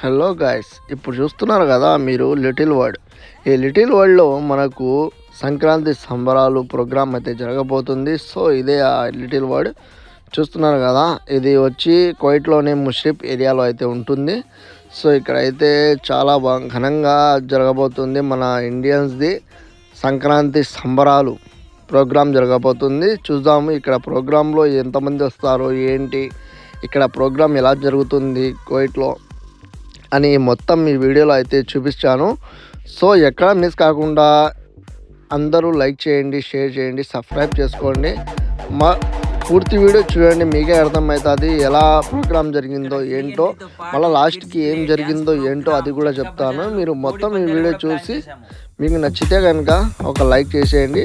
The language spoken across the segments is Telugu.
హలో గాయస్ ఇప్పుడు చూస్తున్నారు కదా మీరు లిటిల్ వర్డ్ ఈ లిటిల్ వరల్డ్లో మనకు సంక్రాంతి సంబరాలు ప్రోగ్రామ్ అయితే జరగబోతుంది. సో ఇదే ఆ లిటిల్ వర్డ్ చూస్తున్నారు కదా ఇది వచ్చి కోయిట్లోని ముష్రిఫ్ ఏరియాలో అయితే ఉంటుంది. సో ఇక్కడ అయితే చాలా బాగా ఘనంగా జరగబోతుంది మన ఇండియన్స్ది సంక్రాంతి సంబరాలు ప్రోగ్రాం జరగబోతుంది. చూద్దాము ఇక్కడ ప్రోగ్రాంలో ఎంతమంది వస్తారు ఏంటి ఇక్కడ ప్రోగ్రాం ఎలా జరుగుతుంది కోయిట్లో. అని మొత్తం ఈ వీడియోలో అయితే చూపిస్తాను. సో ఎక్కడ మిస్ కాకుండా అందరూ లైక్ చేయండి షేర్ చేయండి సబ్స్క్రైబ్ చేసుకోండి. మా పూర్తి వీడియో చూడండి మీకే అర్థమవుతుంది ఎలా ప్రోగ్రామ్ జరిగిందో ఏంటో. మళ్ళీ లాస్ట్కి ఏం జరిగిందో ఏంటో అది కూడా చెప్తాను. మీరు మొత్తం ఈ వీడియో చూసి మీకు నచ్చితే కనుక ఒక లైక్ చేసేయండి.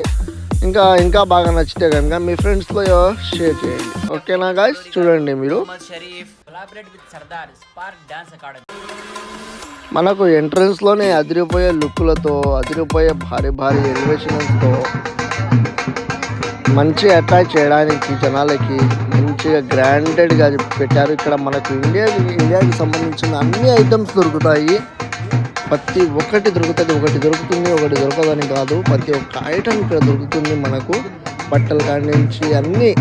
ఇంకా ఇంకా బాగా నచ్చితే కనుక మీ ఫ్రెండ్స్తో షేర్ చేయండి. ఓకేనా గాయస్ చూడండి మీరు. Collaborate with Sardar spark dance academy మనకు ఎంట్రన్స్లోనే అదిరిపోయే లుక్కులతో అదిరిపోయే భారీ భారీ ఎలివేషన్స్తో మంచి అట్రాక్ట్ చేయడానికి జనాలకి మంచిగా గ్రాండెడ్గా పెట్టారు. ఇక్కడ మనకు ఇండియా ఇండియాకి సంబంధించిన అన్ని ఐటమ్స్ దొరుకుతాయి. ప్రతి ఒక్కటి దొరుకుతుంది. ఒకటి దొరుకుతుంది ఒకటి దొరకదని కాదు. ప్రతి ఒక్క ఐటమ్ ఇక్కడ దొరుకుతుంది మనకు. బట్టలు కాడి నుంచి అన్నీ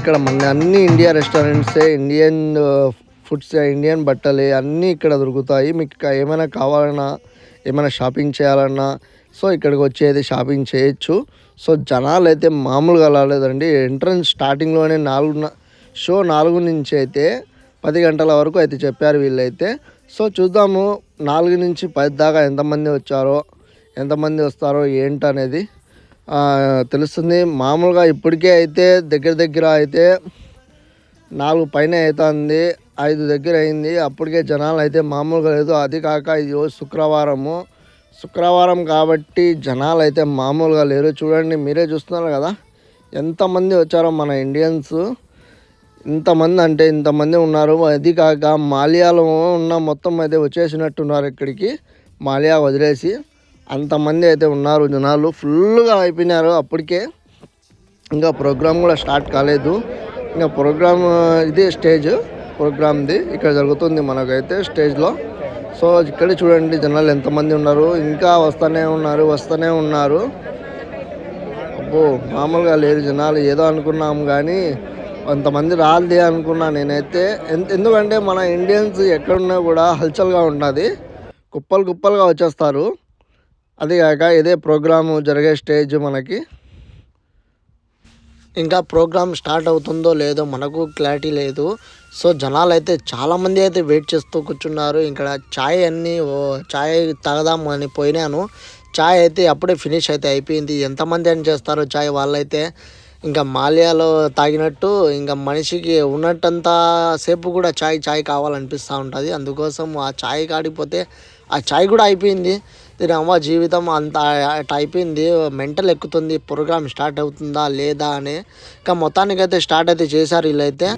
ఇక్కడ మన అన్ని ఇండియా రెస్టారెంట్సే ఇండియన్ ఫుడ్స్ ఇండియన్ బట్టలే అన్నీ ఇక్కడ దొరుకుతాయి. మీకు ఇంకా ఏమైనా కావాలన్నా ఏమైనా షాపింగ్ చేయాలన్నా సో ఇక్కడికి వచ్చేది షాపింగ్ చేయొచ్చు. సో జనాలు అయితే మామూలుగా రాలేదండి. ఎంట్రన్స్ స్టార్టింగ్లోనే నాలుగు షో నాలుగు నుంచి అయితే పది గంటల వరకు అయితే చెప్పారు వీళ్ళైతే. సో చూద్దాము నాలుగు నుంచి పది దాకా ఎంతమంది వచ్చారో ఎంతమంది వస్తారో ఏంటనేది. తెలుస్తుంది. మామూలుగా ఇప్పటికే అయితే దగ్గర దగ్గర అయితే నాలుగు పైన అవుతుంది ఐదు దగ్గర అయింది. అప్పటికే జనాలు అయితే మామూలుగా లేదు. అది కాక ఇది రోజు శుక్రవారము. శుక్రవారం కాబట్టి జనాలు అయితే మామూలుగా లేరు. చూడండి మీరే చూస్తున్నారు కదా. ఎంతమంది వచ్చారో మన ఇండియన్స్. ఇంతమంది అంటే ఇంతమంది ఉన్నారు. అది కాక మాలియాలో ఉన్న మొత్తం అయితే వచ్చేసినట్టున్నారు ఇక్కడికి. మాలియా వదిలేసి. అంతమంది అయితే ఉన్నారు జనాలు ఫుల్గా అయిపోయినారు అప్పటికే. ఇంకా ప్రోగ్రామ్ కూడా స్టార్ట్ కాలేదు. ఇంకా ప్రోగ్రామ్ ఇది స్టేజ్ ప్రోగ్రామ్ది ఇక్కడ జరుగుతుంది మనకైతే స్టేజ్లో. సో ఇక్కడ చూడండి జనాలు ఎంతమంది ఉన్నారు ఇంకా వస్తూనే ఉన్నారు వస్తూనే ఉన్నారు. అబ్బో మామూలుగా లేరు జనాలు ఏదో అనుకున్నాం కానీ కొంతమంది రాలిది అనుకున్నా నేనైతే. ఎందు- ఎందుకంటే మన ఇండియన్స్ ఎక్కడున్నా కూడా హల్చల్గా ఉంటుంది కుప్పలు కుప్పలుగా వచ్చేస్తారు. అది కాక ఇదే ప్రోగ్రాము జరిగే స్టేజ్ మనకి. ఇంకా ప్రోగ్రామ్ స్టార్ట్ అవుతుందో లేదో మనకు క్లారిటీ లేదు. సో జనాలు అయితే చాలామంది అయితే వెయిట్ చేస్తూ కూర్చున్నారు. ఇక్కడ చాయ్ అన్నీ ఓ చాయ్ తాగదాం అని పోయినాను. చాయ్ అయితే అప్పుడే ఫినిష్ అయితే అయిపోయింది. ఎంతమంది అని చేస్తారో చాయ్ వాళ్ళైతే ఇంకా మాల్యాలో తాగినట్టు ఇంకా మనిషికి ఉన్నట్టంత సేపు కూడా చాయ్ చాయ్ కావాలనిపిస్తూ ఉంటుంది. అందుకోసం ఆ చాయ్ కాడిపోతే ఆ చాయ్ కూడా అయిపోయింది. దీని అమ్మ జీవితం అంత అయిపోయింది మెంటల్ ఎక్కుతుంది ప్రోగ్రామ్ స్టార్ట్ అవుతుందా లేదా అని. ఇంకా మొత్తానికైతే స్టార్ట్ అయితే చేశారు వీళ్ళైతే.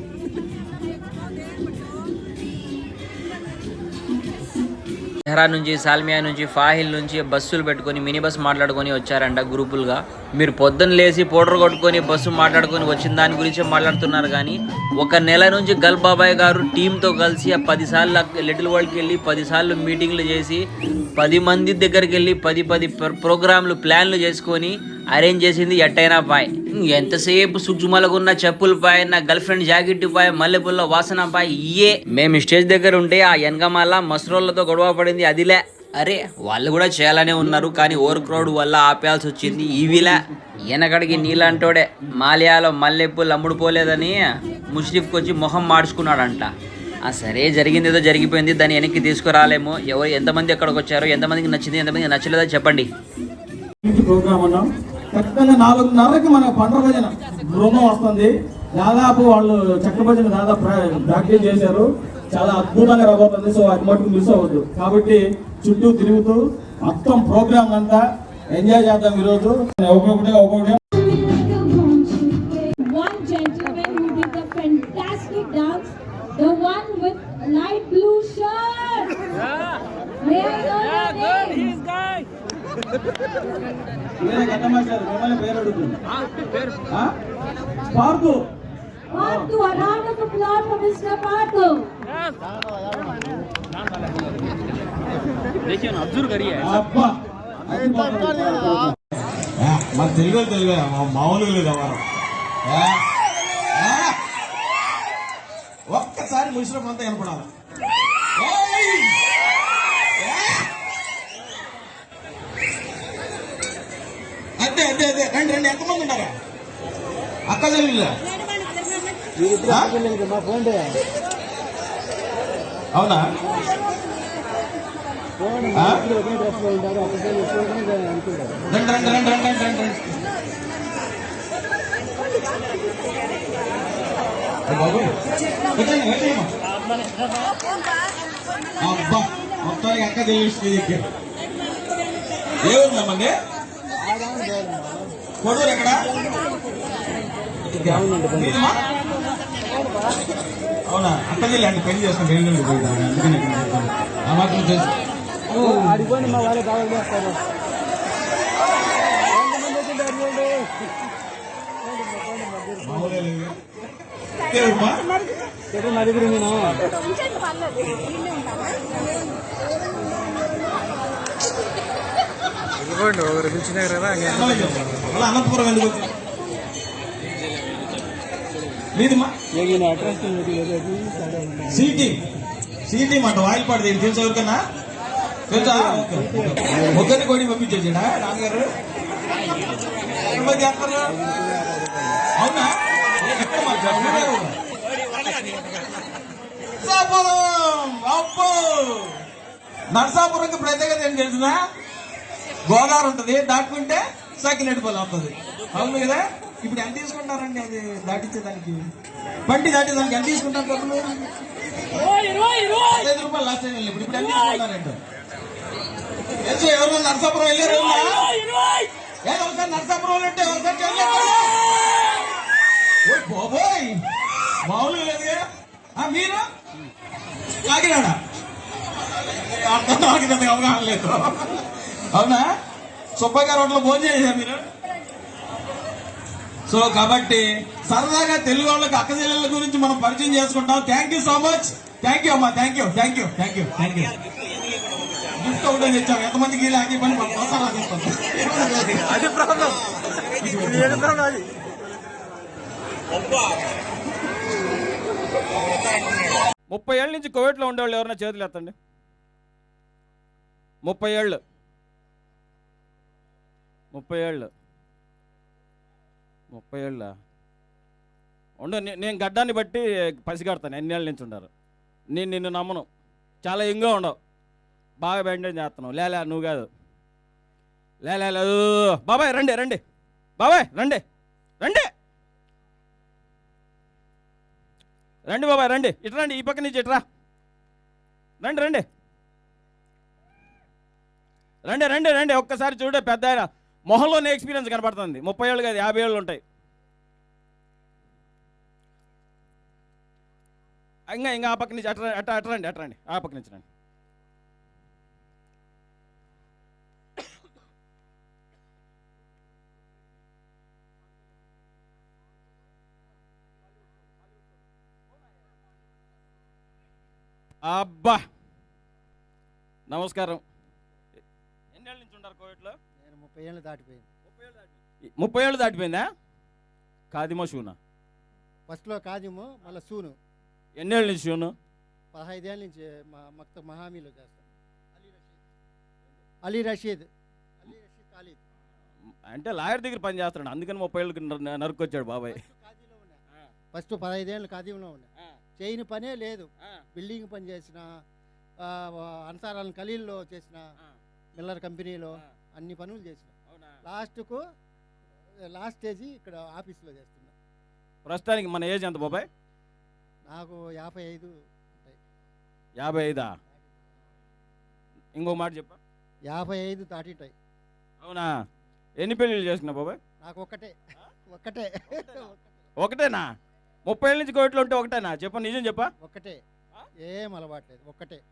తెహరా నుంచి సాల్మియా నుంచి ఫాహిల్ నుంచి బస్సులు పెట్టుకొని మినీ బస్ మాట్లాడుకొని వచ్చారంట గ్రూపులుగా. మీరు పొద్దున్న లేచి పౌడర్ కొట్టుకొని బస్సు మాట్లాడుకొని వచ్చిన దాని గురించి మాట్లాడుతున్నారు కానీ ఒక నెల నుంచి గల్ బాబాయ్ గారు టీంతో కలిసి ఆ పదిసార్లు లిటిల్ వరల్డ్కి వెళ్ళి పదిసార్లు మీటింగ్లు చేసి పది మంది దగ్గరికి వెళ్ళి పది పది ప్ర- ప్రోగ్రాంలు ప్లాన్లు చేసుకొని అరేంజ్ చేసింది ఎట్టైనా పాయ్ ఎంతసేపు సుజ్జుమలకున్న చెప్పులు పాయ్ నా గర్ల్ ఫ్రెండ్ జాకెట్ పాయ్ మల్లెపూల వాసన పాయ్ ఇయే మేము స్టేజ్ దగ్గర ఉంటే ఆ వెనకమాల మసరోళ్ళతో గొడవ పడింది అదిలే. అరే వాళ్ళు కూడా చేయాలనే ఉన్నారు కానీ ఓవర్ క్రౌడ్ వల్ల ఆపేయాల్సి వచ్చింది. ఇవిలా వెనకడికి నీళ్ళంటోడే. మాలియాలో మల్లెప్పులు అమ్ముడు పోలేదని ముష్రిఫ్కి వచ్చి మొహం మార్చుకున్నాడంట ఆ సరే జరిగింది ఏదో జరిగిపోయింది దాన్ని వెనక్కి తీసుకురాలేము. ఎవరు ఎంతమంది ఎక్కడికి వచ్చారో ఎంతమందికి నచ్చింది ఎంతమందికి నచ్చలేదో చెప్పండి. ప్రోగ్రామ్ ఖచ్చితంగా నాలుగున్నరకి మన పండుగ భజన. బృందం వస్తుంది. దాదాపు వాళ్ళు చక్ర భజన దాదాపు ప్రాక్టీస్ చేశారు. చాలా అద్భుతంగా రాబోతుంది సో అది మటుకు మిస్ అవ్వద్దు. కాబట్టి చుట్టూ తిరుగుతూ మొత్తం ప్రోగ్రామ్ అంతా ఎంజాయ్ చేద్దాం ఈరోజు. ఒక్కొక్కటి. ఒక్కొక్కటి Parthu. అబ్బా ఆ, మన తెలుగు తెలుగు మామూలుగా లేదు ఎవరు ఆ, ఆ. ఒక్కసారి ముసలం అంతా కనపడాలి ఏయ్! ఏ! అంతే అంతే అంతే రండి రండి ఎంతమంది ఉన్నారా అక్క చెల్లెళ్ళు అవునా? ఆ? రండి రండి రండి రండి రండి రండి. బాబు పెట్టండి అబ్బా మొత్తానికి అక్క తెలిసి దగ్గర. ఏ ఉందమ్మండి కొడూరు ఎక్కడ? అవునా అక్క చెల్లి అంటే పెళ్ళి చేసుకుని వెళ్ళండి పోయి అందుకని ఇక్కడ చెప్పాను. ఆ మాత్రం చేసి మామూలే లేదు. ఏమ్మా? మళ్ళీ అనంతపురం ఎందుకు వచ్చి మీదిమా సిటీ సిటీ మాట వాయిల్పాడు దగ్గర తెలుసా ఎవరికన్నా? తెలుసా. ఒక్కరిని కోడి పంపించేసాడా? నాన్నగారు? అవునా? నర్సాపురంకి ప్రత్యేకత ఏం తెలుసునా? గోదావరి ఉంటుంది దాటుకుంటే సకినెట్టుపల్లి వస్తుంది. అవును కదా? ఇప్పుడు ఎంత తీసుకుంటారండి అది దాటించేదానికి బండి దాటేదానికి ఎంత తీసుకుంటారు డబ్బులు ఐదు రూపాయలు లాస్ట్ టైం ఇప్పుడు. ఇప్పుడు ఎంత తీసుకుంటారండి? ఎవరు నరసాపురం వెళ్ళారు ఏ ఒకసారి నరసాపురం అంటే ఒకసారి బాబోయ్! మామూలుగా లేదుగా ఆ, మీరు? కాకినాడ. అర్థం నాకు అవగాహన లేదు. అవునా? సుబ్బయ్య గారు హోటల్లో భోజనం చేశారు మీరు? సో కాబట్టి సరదాగా తెలుగు వాళ్ళకి అక్క చెల్లెళ్ళ గురించి మనం పరిచయం చేసుకుంటాం. Thank you so much thank you అమ్మా. Thank you thank you thank you thank you gift ఒకటే తెచ్చాం. ఎంతమందికి ఇలా పని మనం మసాలా తీస్తాం అది ముప్పై ఏళ్ళ నుంచి కోవిడ్లో ఉండేవాళ్ళు ఎవరైనా చేతులు ఎత్తండి? ముప్పై ఏళ్ళు. ముప్పై ఏళ్ళు. ముప్పై ఏళ్ళ? ఉండు నేను గడ్డాన్ని బట్టి పసిగడతాను ఎన్ని ఏళ్ళ నుంచి ఉండరు. నేను నిన్ను నమ్మను. చాలా ఎంగా ఉండవు. బాగా మెయింటైన్ చేస్తున్నావు. లేలే నువ్వు కాదు. లేలే బాబాయ్ రండి రండి. బాబాయ్ రండి. రండి. రండి బాబాయ్ రండి. ఇటు రండి ఈ పక్క నుంచి ఇట్రా రండి రండి. రండి రండి రండి. ఒక్కసారి చూడే పెద్ద ఆయన మొహంలోనే ఎక్స్పీరియన్స్ కనపడుతుంది. ముప్పై ఏళ్ళు కాదు యాభై ఏళ్ళు ఉంటాయి. ఇంకా ఇంకా ఆ పక్క నుంచి అట్రా అట్ట అట్రండి అట్రండి ఆ పక్క నుంచి రండి. అబ్బా! నమస్కారం. ఎన్నేళ్ళ నుంచి ఉంటారు కోవిడ్లో? ముప్పై ఏళ్ళు దాటిపోయింది. ముప్పై ఏళ్ళు దాటిపోయిందా? కాదిమో షూనా? ఫస్ట్లో కాదిము మళ్ళీ సూను ఎన్నేళ్ళ నుంచి షూను? పదహైదేళ్ళ నుంచి మా మక్త మహామీలో చేస్తాను. అలీ రషీద్. అలీ రషీద్. ఖాళీ. అంటే లాయర్ దగ్గర పని చేస్తున్నాడు. అందుకని ముప్పై ఏళ్ళకి నరు- నరుక్కొచ్చాడు బాబాయ్. ఫస్ట్ పదహైదేళ్ళు ఖాదీలో ఉన్నా చేయని పనే లేదు. బిల్డింగ్ పని చేసిన అన్సారాలను ఖలీల్లో చేసిన మిల్లర్ కంపెనీలో అన్ని పనులు చేసిన. లాస్ట్కు లాస్ట్ స్టేజీ ఇక్కడ ఆఫీస్లో చేస్తున్నా. ప్రస్తుతానికి మన ఏజ్ ఎంత బాబాయ్? నాకు యాభై ఐదు ఉంటాయి. యాభై ఐదా? ఇంకో మాట చెప్పా. యాభై ఐదు దాటిటాయి. అవునా? ఎన్ని పెళ్ళిళ్ళు చేసుకున్నా బాబాయ్? నాకు ఒక్కటే. ఒక్కటే. ఒకటేనా ముప్పై ఏళ్ళ నుంచి కోవిడ్లో ఉంటే ఒకటేనా చెప్పు నిజం చెప్పా. ఒక్కటే. ఏం అలవాట్లేదు. ఒక్కటే.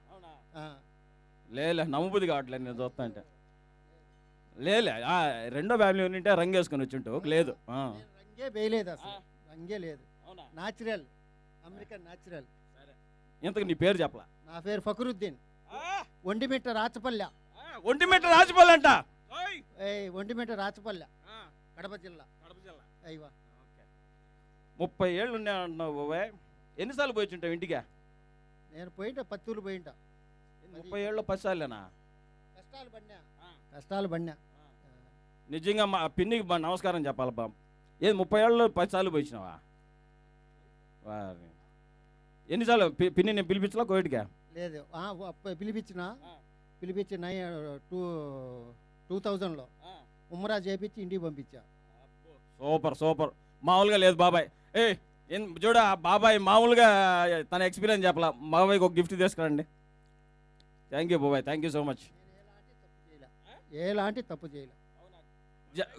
ఆ. లేలే నమ్మబుద్ధి కావట్లేదు నేను చూస్తా అంటే. లేలే ఆ, రెండో ఫ్యామిలీ ఉంటే రంగు వేసుకొని వచ్చి లేదు. ఆ. రంగే వేయలేదు అసలు. రంగే లేదు. నాచురల్ అమెరికన్ నాచురల్ ఇంతకు నీ పేరు చెప్పలా? నా పేరు ఫకరుద్దీన్. ఆ, ఒంటిమిట్ట రాచపల్లె. ఒంటిమిట్ట రాజపాలంట ఓయ్. ఏయ్ ఒంటిమిట్ట రాచపల్లె. కడప జిల్లా. కడప జిల్లా. అయ్యవా ఓకే. ముప్పై ఏళ్ళు ఉన్నాయి అంటున్నావు బాబాయ్. ఎన్నిసార్లు పోయి ఉంటావు ఇంటికి? నేను పోయింట పత్తూరు పోయింట. ముప్పై ఏళ్ళు పది సార్లేనా? కష్టాలు పడినా. కష్టాలు పడినా. నిజంగా మా పిన్నికి నమస్కారం చెప్పాలి బా ఏది ముప్పై ఏళ్ళు పది సార్లు పోయినావా. ఎన్నిసార్లు పిన్ని నేను పిలిపించలా కోవిడ్గా లేదు. పిలిపించిన. పిలిపించిన టూ టూ థౌజండ్లో ఉమ్మరా చేపించి ఇంటికి పంపించా. Super super. మామూలుగా లేదు బాబాయ్. ఏ చూడ బాబాయ్ మామూలుగా తన ఎక్స్పీరియన్స్ చెప్పాలా? బాబాయ్కి ఒక గిఫ్ట్ తీసుకురండి. థ్యాంక్ యూ బాబాయ్ థ్యాంక్ యూ సో మచ్. ఎలాంటి తప్పు చేయలే.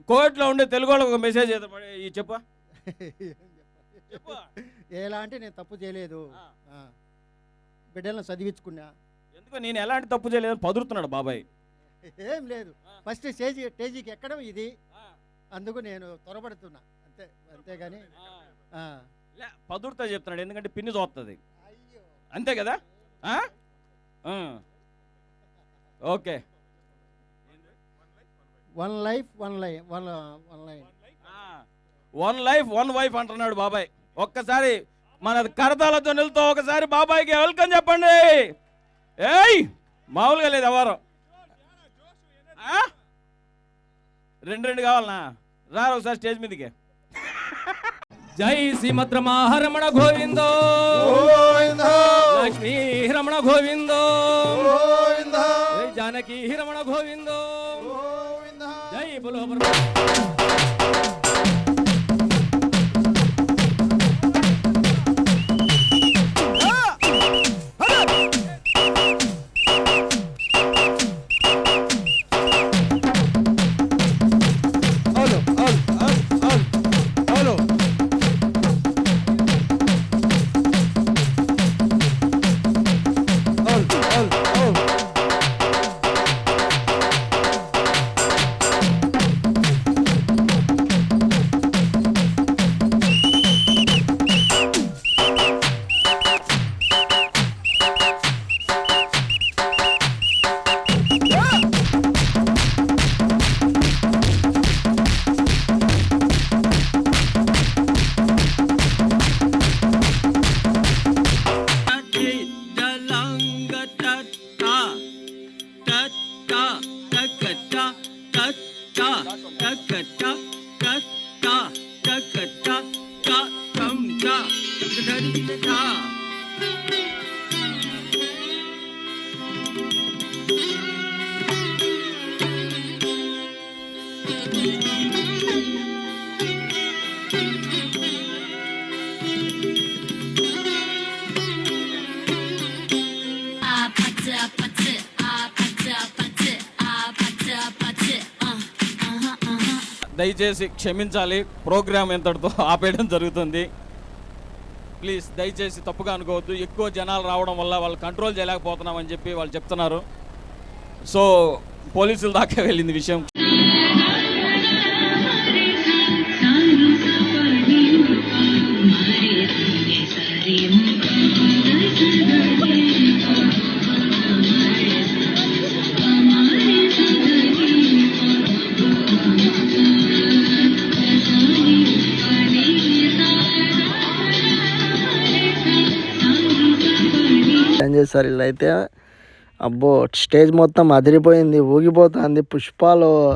కోవిడ్లో ఉండే తెలుగు వాళ్ళకి ఒక మెసేజ్ ఈ చెప్పు. చెప్పు. ఎలాంటి నేను తప్పు చేయలేదు. బిడ్డలను చదివించుకున్నా. ఎందుకు నేను ఎలాంటి తప్పు చేయలేదు? పదురుతున్నాడు బాబాయ్. ఏం లేదు. ఫస్ట్ స్టేజ్ స్టేజీకి ఎక్కడం ఇది. అందుకు నేను త్వరపడుతున్నా. అంతే అంతేగాని పదురుతా చెప్తున్నాడు. ఎందుకంటే పిన్ని చూస్తుంది అంతే కదా. Okay. One life one life one one line. One life one wife అంటున్నాడు బాబాయ్. ఒక్కసారి మన కరతాలతో నిలుతో ఒకసారి బాబాయ్కి వెల్కమ్ చెప్పండి. ఏయ్ మామూలుగా లేదు ఎవరు? రెండు రెండు కావాలనా? రా ఒకసారి స్టేజ్ మీదకి. జై శ్రీమద్ రమణ గోవిందో. లక్ష్మీ రమణ గోవిందో. జానకి రమణ గోవిందో. జై దయచేసి క్షమించాలి. ప్రోగ్రామ్ ఎంతటితో ఆపేయడం జరుగుతుంది. ప్లీజ్ దయచేసి తప్పుగా అనుకోవద్దు. ఎక్కువ జనాలు రావడం వల్ల వాళ్ళు కంట్రోల్ చేయలేకపోతున్నామని చెప్పి వాళ్ళు చెప్తున్నారు. సో పోలీసుల దాకా వెళ్ళింది విషయం. ఏం చేస్తారు అయితే అబ్బో స్టేజ్ మొత్తం అదిరిపోయింది ఊగిపోతుంది. పుష్పాలు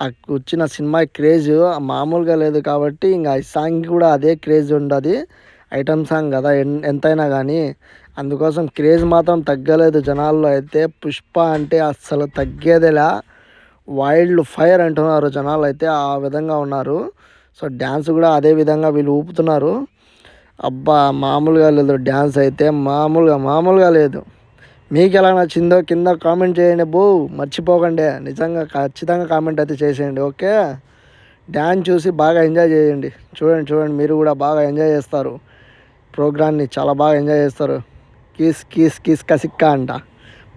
ఆ వచ్చిన సినిమా క్రేజ్ మామూలుగా లేదు కాబట్టి ఇంకా ఈ సాంగ్ కూడా అదే క్రేజ్ ఉండదు. ఐటమ్ సాంగ్ కదా ఎన్- ఎంతైనా కానీ అందుకోసం క్రేజ్ మాత్రం తగ్గలేదు జనాల్లో. అయితే పుష్ప అంటే అస్సలు తగ్గేదేలా వైల్డ్ ఫైర్ అంటున్నారు జనాలు. అయితే ఆ విధంగా ఉన్నారు. సో డ్యాన్స్ కూడా అదే విధంగా వీళ్ళు ఊపుతున్నారు. అబ్బా మామూలుగా లేదు. డ్యాన్స్ అయితే మామూలుగా మామూలుగా లేదు. మీకు ఎలా నచ్చిందో కింద కామెంట్ చేయండి బో. మర్చిపోకండి. నిజంగా ఖచ్చితంగా కామెంట్ అయితే చేసేయండి ఓకే? డ్యాన్స్ చూసి బాగా ఎంజాయ్ చేయండి. చూడండి చూడండి. మీరు కూడా బాగా ఎంజాయ్ చేస్తారు. ప్రోగ్రామ్ని చాలా బాగా ఎంజాయ్ చేస్తారు. కిస్ కిస్ కిస్ కసిక్క అంట.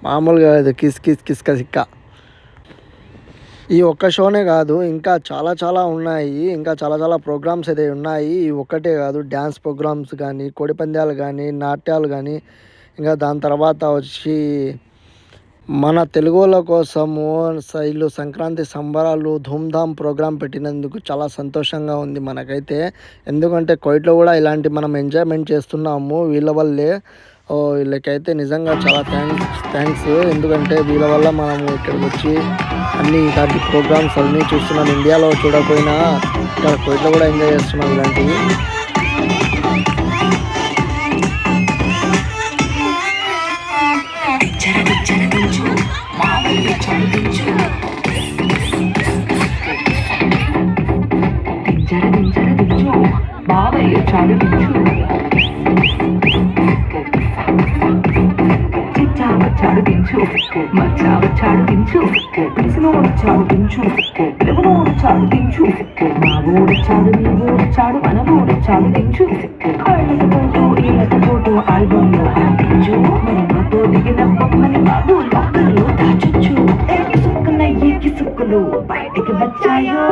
మామూలుగా లేదు. కిస్ కిస్ కిస్ కసిక్క. ఈ ఒక్క షోనే కాదు ఇంకా చాలా చాలా ఉన్నాయి. ఇంకా చాలా చాలా ప్రోగ్రామ్స్ అయితే ఉన్నాయి. ఈ ఒక్కటే కాదు డ్యాన్స్ ప్రోగ్రామ్స్ కానీ కోడిపందాలు కానీ నాట్యాలు కానీ. ఇంకా దాని తర్వాత వచ్చి మన తెలుగుల కోసము వీళ్ళు సంక్రాంతి సంబరాలు ధూమ్ధామ్ ప్రోగ్రాం పెట్టినందుకు చాలా సంతోషంగా ఉంది మనకైతే. ఎందుకంటే కోయిట్లో కూడా ఇలాంటి మనం ఎంజాయ్మెంట్ చేస్తున్నాము. వీళ్ళ వల్లే వీళ్ళకైతే నిజంగా చాలా థ్యాంక్స్ థ్యాంక్స్ ఎందుకంటే వీళ్ళ వల్ల మనము ఇక్కడికి వచ్చి అన్ని ఇలాంటి ప్రోగ్రామ్స్ అన్నీ చూస్తున్నాం. ఇండియాలో చూడకపోయినా ఇక్కడ కోయిట్లో కూడా ఎంజాయ్ చేస్తున్నాం ఇలాంటివి. చాలుదించు మచ్చావ చాలుదించు పిలిసినోడు చాలుదించు పిలవనోడు చాలుదించు మా ఊడు చాలు మీ ఊడు చాలు మన ఊడు చాలుదించు కళ్ళకు పోటు ఇళ్ళకు పోటు ఆల్బమ్లో అందించు మరి మాతో దిగిన బొమ్మని బాబు లోకల్లో దాచొచ్చు ఏకి సుక్కున ఈ కిసుక్కులు బయటికి వచ్చాయో?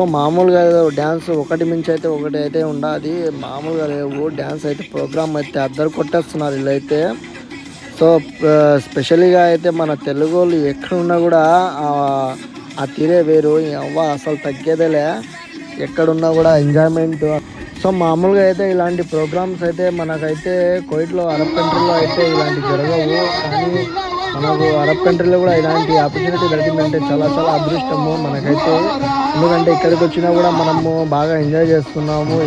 సో మామూలుగా ఏదో డ్యాన్స్ ఒకటి మించి అయితే ఒకటి అయితే ఉండదు. మామూలుగా లేవు. డ్యాన్స్ అయితే ప్రోగ్రామ్ అయితే అద్దరు కొట్టేస్తున్నారు వీళ్ళైతే. సో స్పెషల్గా అయితే మన తెలుగు వాళ్ళు ఎక్కడున్నా కూడా ఆ- తీరే వేరు. అవ్వ అసలు తగ్గేదేలే. ఎక్కడున్నా కూడా ఎంజాయ్మెంట్. సో మామూలుగా అయితే ఇలాంటి ప్రోగ్రామ్స్ అయితే మనకైతే కోయిట్లో అరబ్ కంట్రీలో అయితే ఇలాంటివి జరగవు. కానీ మనకు అరబ్ కంట్రీలో కూడా ఇలాంటి ఆపర్చునిటీ దొరికిందంటే చాలా చాలా అదృష్టము మనకైతే. ఎందుకంటే ఇక్కడికి వచ్చినా కూడా మనము బాగా ఎంజాయ్ చేస్తున్నాము.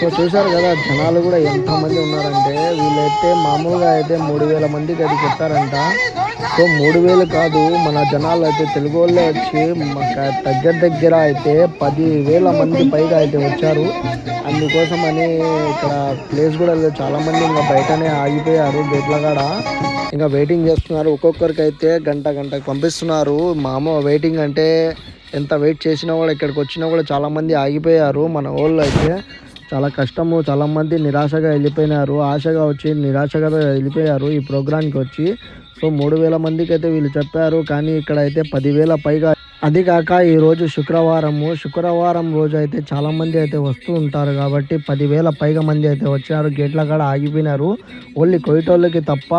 సో చూశారు కదా జనాలు కూడా ఎంతమంది ఉన్నారంటే వీళ్ళైతే మామూలుగా అయితే మూడు వేల మందికి అది చెప్పారంట సో మూడు వేలు కాదు మన జనాలు అయితే తెలుగు వాళ్ళే వచ్చి మాకు దగ్గర దగ్గర అయితే పది వేల మంది పైగా అయితే వచ్చారు. అందుకోసం అని ఇక్కడ ప్లేస్ కూడా లేదు. చాలా మంది ఇంకా బయటనే ఆగిపోయారు గేట్ల కాడ ఇంకా వెయిటింగ్ చేస్తున్నారు. ఒక్కొక్కరికి అయితే గంట గంటకు పంపిస్తున్నారు. మామ వెయిటింగ్ అంటే ఎంత వెయిట్ చేసినా కూడా ఇక్కడికి వచ్చినా కూడా చాలా మంది ఆగిపోయారు. మన వాళ్ళు అయితే చాలా కష్టము. చాలా మంది నిరాశగా వెళ్ళిపోయినారు. ఆశగా వచ్చి నిరాశగా వెళ్ళిపోయారు ఈ ప్రోగ్రాంకి వచ్చి. సో మూడు వేల మందికి అయితే వీళ్ళు చెప్పారు. కానీ ఇక్కడ అయితే పదివేల పైగా. అది కాక ఈ రోజు శుక్రవారము. శుక్రవారం రోజు అయితే చాలా మంది అయితే వస్తూ ఉంటారు కాబట్టి పదివేల పైగా మంది అయితే వచ్చారు. గేట్ల కాడ ఆగిపోయినారు. ఓన్లీ కొయిటోళ్ళకి తప్ప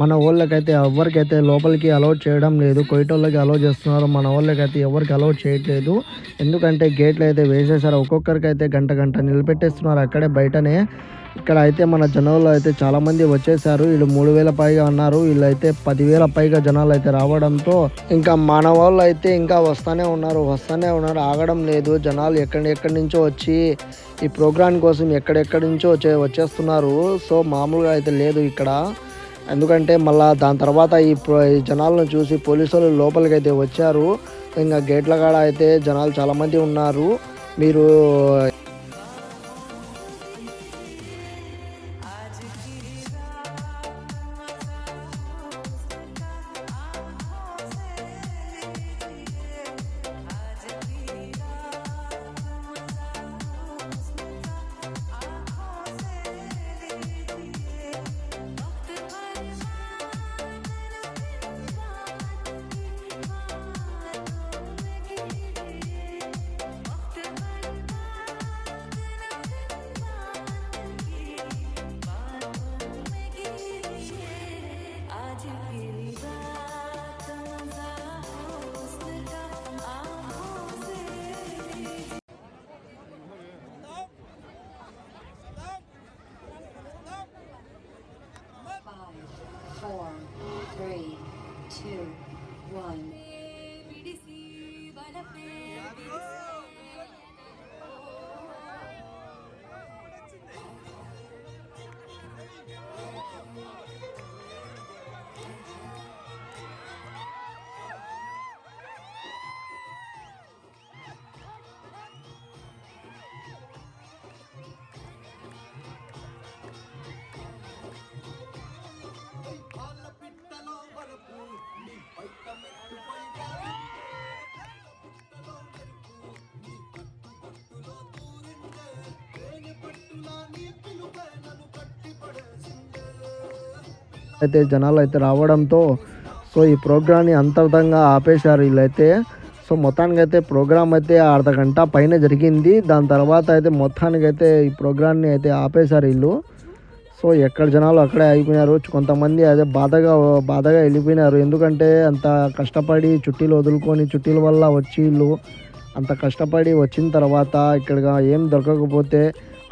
మన వాళ్ళకైతే ఎవరికైతే లోపలికి అలౌ చేయడం లేదు. కొయిటోళ్ళకి అలౌ చేస్తున్నారు. మన వాళ్ళకైతే ఎవరికి అలౌ చేయట్లేదు. ఎందుకంటే గేట్లు అయితే వేసేసారు ఒక్కొక్కరికైతే గంట గంట నిలబెట్టేస్తున్నారు. అక్కడే బయటనే. ఇక్కడ అయితే మన జనాలు అయితే చాలామంది వచ్చేసారు వీళ్ళు మూడు వేల పైగా అన్నారు. వీళ్ళైతే పదివేల పైగా జనాలు అయితే రావడంతో ఇంకా మన వాళ్ళు అయితే ఇంకా వస్తానే ఉన్నారు. వస్తానే ఉన్నారు. ఆగడం లేదు. జనాలు ఎక్కడి ఎక్కడి నుంచో వచ్చి ఈ ప్రోగ్రాం కోసం ఎక్కడెక్కడి నుంచో వచ్చే వచ్చేస్తున్నారు. సో మామూలుగా అయితే లేదు ఇక్కడ. ఎందుకంటే మళ్ళా దాని తర్వాత ఈ జనాలను చూసి పోలీసు వాళ్ళు లోపలికి అయితే వచ్చారు. ఇంకా గేట్ల కాడ అయితే జనాలు చాలా మంది ఉన్నారు. మీరు అయితే జనాలు అయితే రావడంతో సో ఈ ప్రోగ్రామ్ని అంతర్ధంగా ఆపేశారు వీళ్ళైతే. సో మొత్తానికి అయితే ప్రోగ్రామ్ అయితే అర్ధ గంట పైన జరిగింది. దాని తర్వాత అయితే మొత్తానికి అయితే ఈ ప్రోగ్రామ్ని అయితే ఆపేశారు వీళ్ళు. సో ఎక్కడ జనాలు అక్కడే అయిపోయినారు కొంతమంది అదే బాధగా బాధగా వెళ్ళిపోయినారు. ఎందుకంటే అంత కష్టపడి చుట్టీలు వదులుకొని చుట్టీల వల్ల వచ్చి వీళ్ళు అంత కష్టపడి వచ్చిన తర్వాత ఇక్కడ ఏం దొరకకపోతే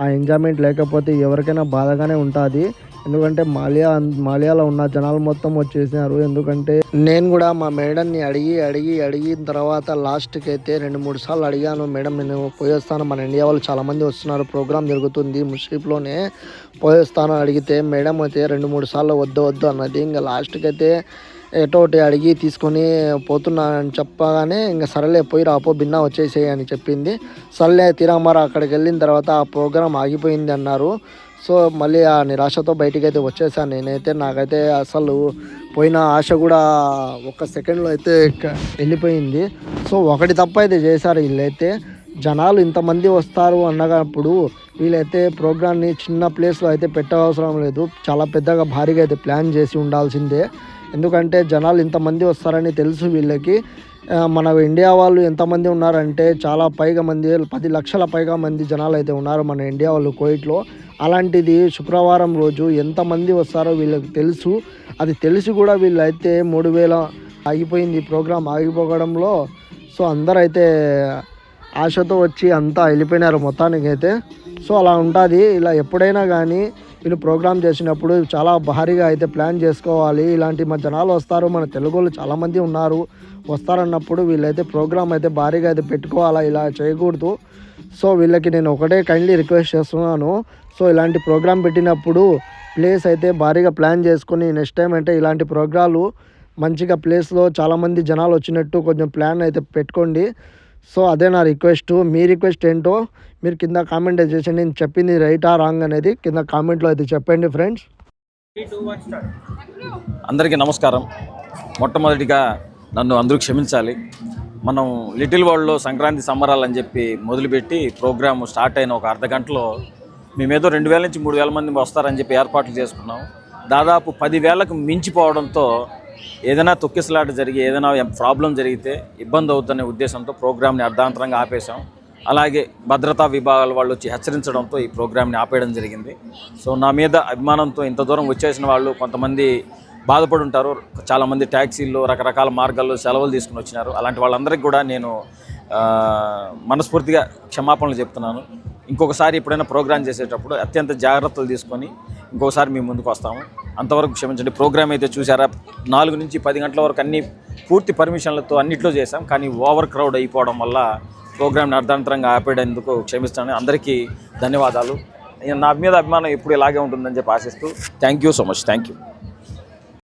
ఆ ఎంజాయ్మెంట్ లేకపోతే ఎవరికైనా బాధగానే ఉంటుంది. ఎందుకంటే మాలియా మాలియాలో ఉన్న జనాలు మొత్తం వచ్చేసినారు. ఎందుకంటే నేను కూడా మా మేడంని అడిగి అడిగి అడిగిన తర్వాత లాస్ట్కి అయితే రెండు మూడు సార్లు అడిగాను మేడం నేను పోయేస్తాను మన ఇండియా వాళ్ళు చాలామంది వస్తున్నారు. ప్రోగ్రామ్ జరుగుతుంది. ముషీప్లోనే పోయేస్తాను అడిగితే మేడం అయితే రెండు మూడు సార్లు వద్దు వద్దు అన్నది. ఇంకా లాస్ట్కి అయితే ఎటో ఒకటి అడిగి తీసుకొని పోతున్నానని చెప్పగానే ఇంకా సరేలే పోయి రాపో భిన్నా వచ్చేసేయి అని చెప్పింది. సర్లే తిరామారా అక్కడికి వెళ్ళిన తర్వాత ఆ ప్రోగ్రాం ఆగిపోయింది అన్నారు. సో మళ్ళీ ఆ నిరాశతో బయటికి అయితే వచ్చేసాను. నేనైతే నాకైతే అసలు పోయిన ఆశ కూడా ఒక సెకండ్లో అయితే వెళ్ళిపోయింది. సో ఒకటి తప్ప అయితే చేశారు వీళ్ళైతే. జనాలు ఇంతమంది వస్తారు అన్నప్పుడు వీళ్ళైతే ప్రోగ్రామ్ని చిన్న ప్లేస్లో అయితే పెట్టవసరం లేదు. చాలా పెద్దగా భారీగా అయితే ప్లాన్ చేసి ఉండాల్సిందే. ఎందుకంటే జనాలు ఇంతమంది వస్తారని తెలుసు వీళ్ళకి. మన ఇండియా వాళ్ళు ఎంతమంది ఉన్నారంటే చాలా పైగా మంది పది లక్షల పైగా మంది జనాలు అయితే ఉన్నారు మన ఇండియా వాళ్ళు కోయిట్లో. అలాంటిది శుక్రవారం రోజు ఎంతమంది వస్తారో వీళ్ళకి తెలుసు. అది తెలిసి కూడా వీళ్ళైతే మూడు వేల ఆగిపోయింది ప్రోగ్రామ్ ఆగిపోవడంలో. సో అందరూ అయితే ఆశతో వచ్చి అంతా వెళ్ళిపోయినారు మొత్తానికి అయితే సో అలా ఉంటుంది. ఇలా ఎప్పుడైనా కానీ వీళ్ళు ప్రోగ్రామ్ చేసినప్పుడు చాలా భారీగా అయితే ప్లాన్ చేసుకోవాలి. ఇలాంటి మన జనాలు వస్తారు. మన తెలుగు వాళ్ళు చాలామంది ఉన్నారు. వస్తారన్నప్పుడు వీళ్ళైతే ప్రోగ్రామ్ అయితే భారీగా అయితే పెట్టుకోవాలా ఇలా చేయకూడదు. సో వీళ్ళకి నేను ఒకటే కైండ్లీ రిక్వెస్ట్ చేస్తున్నాను. సో ఇలాంటి ప్రోగ్రామ్ పెట్టినప్పుడు ప్లేస్ అయితే భారీగా ప్లాన్ చేసుకొని నెక్స్ట్ టైం అంటే ఇలాంటి ప్రోగ్రాలు మంచిగా ప్లేస్లో చాలామంది జనాలు వచ్చినట్టు కొంచెం ప్లాన్ అయితే పెట్టుకోండి. సో అదే నా రిక్వెస్ట్ మీ రిక్వెస్ట్ ఏంటో మీరు కింద కామెంట్ చేసి నేను చెప్పింది రైటా రాంగ్ అనేది కింద కామెంట్లో అయితే చెప్పండి ఫ్రెండ్స్ అందరికీ నమస్కారం. మొట్టమొదటిగా నన్ను అందరూ క్షమించాలి. మనం లిటిల్ వరల్డ్లో సంక్రాంతి సంబరాలు అని చెప్పి మొదలుపెట్టి ప్రోగ్రామ్ స్టార్ట్ అయిన ఒక అర్ధ గంటలో మేమేదో రెండు వేల నుంచి మూడు వేల మంది వస్తారని చెప్పి ఏర్పాట్లు చేసుకున్నాం. దాదాపు పదివేలకు మించిపోవడంతో ఏదైనా తొక్కిసలాట జరిగి ఏదైనా ప్రాబ్లం జరిగితే ఇబ్బంది అవుతుందనే ఉద్దేశంతో ప్రోగ్రామ్ని అర్ధాంతరంగా ఆపేశాం. అలాగే భద్రతా విభాగాల వాళ్ళు వచ్చి హెచ్చరించడంతో ఈ ప్రోగ్రామ్ని ఆపేయడం జరిగింది. సో నా మీద అభిమానంతో ఇంత దూరం వచ్చేసిన వాళ్ళు కొంతమంది బాధపడి ఉంటారు చాలామంది ట్యాక్సీల్లో రకరకాల మార్గాల్లో సెలవులు తీసుకుని వచ్చినారు. అలాంటి వాళ్ళందరికీ కూడా నేను మనస్ఫూర్తిగా క్షమాపణలు చెప్తున్నాను. ఇంకొకసారి ఎప్పుడైనా ప్రోగ్రామ్ చేసేటప్పుడు అత్యంత జాగ్రత్తలు తీసుకొని ఇంకొకసారి మేము ముందుకు వస్తాము. అంతవరకు క్షమించండి. ప్రోగ్రామ్ అయితే చూసారా? నాలుగు నుంచి పది గంటల వరకు అన్ని పూర్తి పర్మిషన్లతో అన్నిట్లో చేసాం కానీ ఓవర్ క్రౌడ్ అయిపోవడం వల్ల ప్రోగ్రామ్ని అర్ధాంతరంగా ఆపేటందుకు క్షమిస్తాను అందరికీ ధన్యవాదాలు. నా మీద అభిమానం ఎప్పుడు ఇలాగే ఉంటుందని చెప్పి ఆశిస్తూ thank you so much. Thank you.